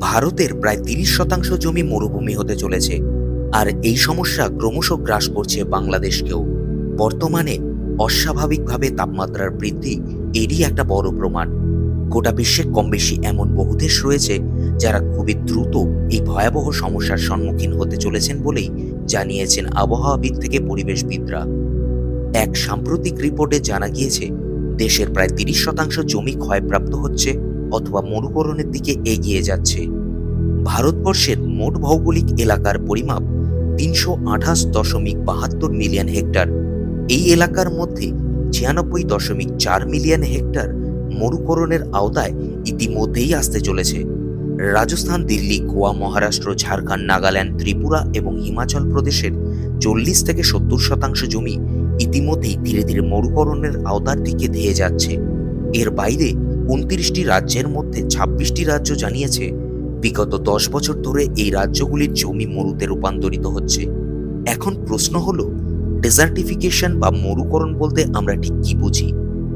ভারতের প্রায় তিরিশ শতাংশ জমি মরুভূমি হতে চলেছে। আর এই সমস্যা ক্রমশ গ্রাস করছে বাংলাদেশকেও। বর্তমানে অস্বাভাবিকভাবে তাপমাত্রার বৃদ্ধি এরই একটা বড় প্রমাণ। গোটা বিশ্বে কম বেশি এমন বহু দেশ রয়েছে যারা খুবই দ্রুত এই ভয়াবহ সমস্যার সম্মুখীন হতে চলেছেন বলেই জানিয়েছেন আবহাওয়াবিদ থেকে পরিবেশবিদরা। এক সাম্প্রতিক রিপোর্টে জানা গিয়েছে, দেশের প্রায় তিরিশ শতাংশ জমি ক্ষয়প্রাপ্ত হচ্ছে। অথবা মরুকরণের দিকে এগিয়ে যাচ্ছে। ভারতবর্ষের মোট ভৌগোলিক এলাকার পরিমাপ তিনশো আঠাশ দশমিক বাহাত্তর মিলিয়ন হেক্টর। এই এলাকার মধ্যে ছিয়ানব্বই দশমিক চার মিলিয়ন হেক্টর মরুকরণের আওতায় ইতিমধ্যেই আসতে চলেছে। রাজস্থান, দিল্লি, গোয়া, মহারাষ্ট্র, ঝাড়খণ্ড, নাগাল্যান্ড, ত্রিপুরা এবং হিমাচল প্রদেশের চল্লিশ থেকে সত্তর শতাংশ জমি ইতিমধ্যেই ধীরে ধীরে মরুকরণের আওতার দিকে ধেয়ে যাচ্ছে। এর বাইরে উনত্রিশটি রাজ্যের মধ্যে ছাব্বিশটি রাজ্য জানিয়েছে, বিগত দশ বছর ধরে এই রাজ্যগুলির জমি মরুতে রূপান্তরিত হচ্ছে। এখন প্রশ্ন হল, ডেজার্টিফিকেশন বা মরুকরণ বলতে আমরা ঠিক কি বুঝি?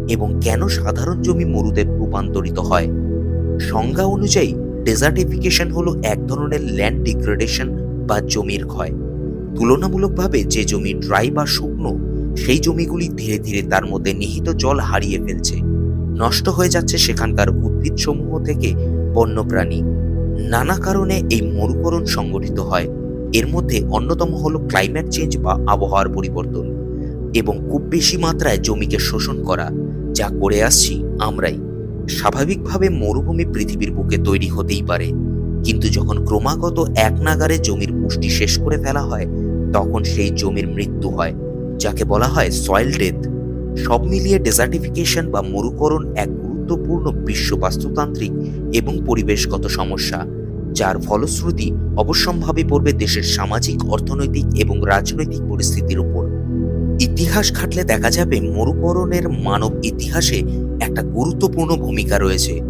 এবং কেন সাধারণ জমি মরুতে রূপান্তরিত হয়? সংজ্ঞা অনুযায়ী, ডেজার্টিফিকেশন হলো এক ধরনের ল্যান্ড ডিগ্রেডেশন বা জমির ক্ষয়। তুলনামূলকভাবে যে জমি ড্রাই বা শুকনো, সেই জমিগুলি ধীরে ধীরে তার মধ্যে নিহিত জল হারিয়ে ফেলছে। নষ্ট হয়ে যাচ্ছে সেখানকার উদ্ভিদ সমূহ থেকে বন্যপ্রাণী। নানা কারণে এই মরুকরণ সংগঠিত হয়। এর মধ্যে অন্যতম হল ক্লাইমেট চেঞ্জ বা আবহাওয়ার পরিবর্তন এবং খুব বেশি মাত্রায় জমিকে শোষণ করা, যা করে আসছি আমরাই। স্বাভাবিকভাবে মরুভূমি পৃথিবীর বুকে তৈরি হতেই পারে, কিন্তু যখন ক্রমাগত এক নাগারে জমির পুষ্টি শেষ করে ফেলা হয়, তখন সেই জমির মৃত্যু হয়, যাকে বলা হয় সয়েল ডেথ সব মিলিয়ে ডেজার্টিফিকেশন বা মরুকরণ এক গুরুত্বপূর্ণ বিশ্ব বাস্তুতান্ত্রিক এবং পরিবেশগত সমস্যা, যার ফলশ্রুতি অবশ্যম্ভাবী পড়বে দেশের সামাজিক, অর্থনৈতিক এবং রাজনৈতিক পরিস্থিতির উপর। ইতিহাস ঘাটলে দেখা যাবে মরুকরণের মানব ইতিহাসে একটা গুরুত্বপূর্ণ ভূমিকা রয়েছে।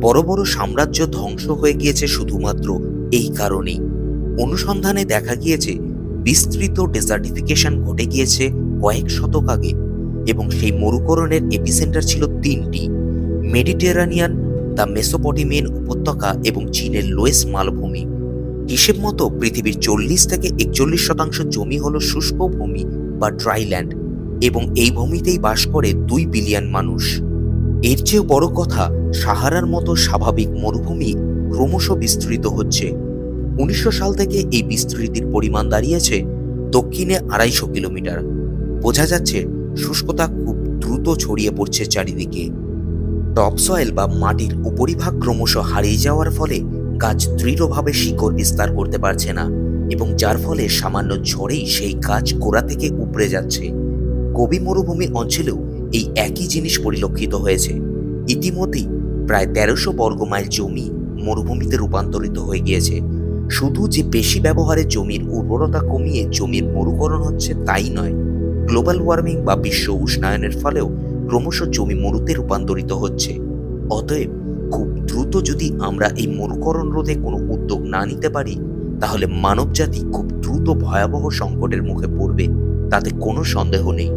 বড় বড় সাম্রাজ্য ধ্বংস হয়ে গিয়েছে শুধুমাত্র এই কারণেই। অনুসন্ধানে দেখা গিয়েছে, বিস্তৃত ডেজার্টিফিকেশন ঘটে গিয়েছে কয়েক শতক আগে। এবং সেই মরুকরণের এপিসেন্টার ছিল তিনটি, মেডিটেরানিয়ান, দ্য মেসোপটেমিয়ান উপত্যকা এবং চীনের লোয়েস মালভূমি। হিসেব মতো পৃথিবীর চল্লিশ থেকে একচল্লিশ শতাংশ জমি হল শুষ্ক ভূমি বা ড্রাইল্যান্ড এবং এই ভূমিতেই বাস করে দুই বিলিয়ন মানুষ। এর চেয়েও বড় কথা, সাহারার মতো স্বাভাবিক মরুভূমি ক্রমশ বিস্তৃত হচ্ছে। উনিশশো সাল থেকে এই বিস্তৃতির পরিমাণ দাঁড়িয়েছে দক্ষিণে আড়াইশো কিলোমিটার। বোঝা যাচ্ছে শুষ্কতা খুব দ্রুত ছড়িয়ে পড়ছে চারিদিকে। টপসয়েল বা মাটির উপরিভাগ ক্রমশ হারিয়ে যাওয়ার ফলে গাছ দৃঢ়ভাবে শিকড় বিস্তার করতে পারছে না এবং যার ফলে সামান্য ঝড়েই সেই গাছ গোড়া থেকে উপড়ে যাচ্ছে। কবি মরুভূমি অঞ্চলেও এই একই জিনিস পরিলক্ষিত হয়েছে। ইতিমধ্যেই প্রায় তেরোশো বর্গমাইল জমি মরুভূমিতে রূপান্তরিত হয়ে গিয়েছে। শুধু যে বেশি ব্যবহারে জমির উর্বরতা কমিয়ে জমির মরুকরণ হচ্ছে তাই নয় গ্লোবাল ওয়ার্মিং বা বিশ্ব উষ্ণায়নের ফলেও ক্রমশ জমি মরুতে রূপান্তরিত হচ্ছে। অতএব, খুব দ্রুত যদি আমরা এই মরুকরণ রোধে কোনো উদ্যোগ না নিতে পারি, তাহলে মানবজাতি খুব দ্রুত ভয়াবহ সংকটের মুখে পড়বে। তাতে কোনো সন্দেহ নেই।